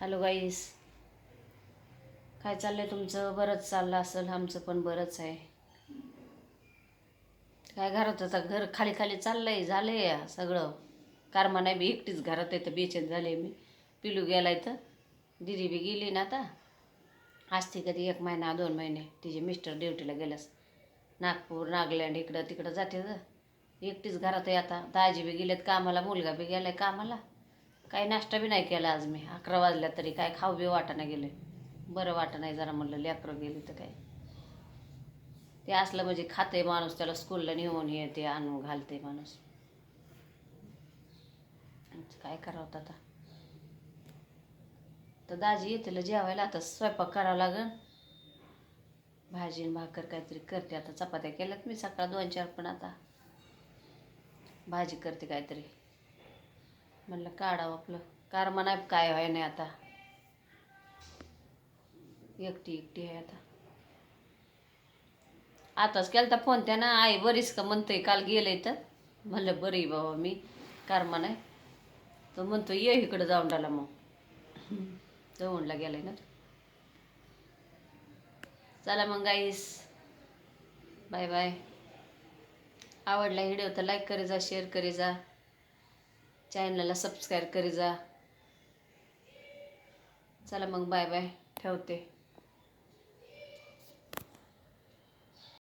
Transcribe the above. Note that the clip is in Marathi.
हॅलो गाईस काय चाललं आहे तुमचं? बरंच चाललं असेल आमचं पण बरंच आहे. काय घरात आता? घर खाली खाली चाललंय झालं आहे सगळं. कारमा नाही बी एकटीच घरात आहे तर बेचेन झाले मी. पिलू गेला तर. दिदी बी गेली ना आता. असते कधी एक महिना दोन महिने तिचे मिस्टर ड्युटीला गेलास नागपूर नागलँड इकडं तिकडं जाते एकटीच घरात आहे आता. दाजी बी गेलेत कामाला मुलगा बी गेला आहे कामाला. काही नाश्ता बी नाही केला आज मी. अकरा वाजल्या तरी काय खाऊ बी वाटाणा गेले. बरं वाटत नाही जरा म्हणलं लेकरं गेली तर काय. ते असलं म्हणजे खाते माणूस त्याला स्कूलला नेऊन येते आणून घालते माणूस. काय करावं आता? तर दाजी येतेला जेवायला आता स्वयंपाक करावा लागन. भाजी आणि भाकर काहीतरी करते. आता चपात्या केल्यात मी सकाळ दोन चार पण आता. भाजी करते काहीतरी. म्हणलं काढावं आपलं. कार नाही काय व्हाय नाही आता. एकटी एकटी आहे आता. आताच केलता फोन त्यानं. आई बरीच का म्हणतोय काल गेलंय तर. म्हणलं बरी बाबा मी. कार नाही तो म्हणतो ये इकडं जाऊन राहिला मग. दौंडला गेलाय ना चला मग गाईस बाय बाय आवडला व्हिडिओ तर लाईक करी जा शेअर करी जा चॅनलला सबस्क्राईब करी जा चला मग बाय बाय. ठेवते.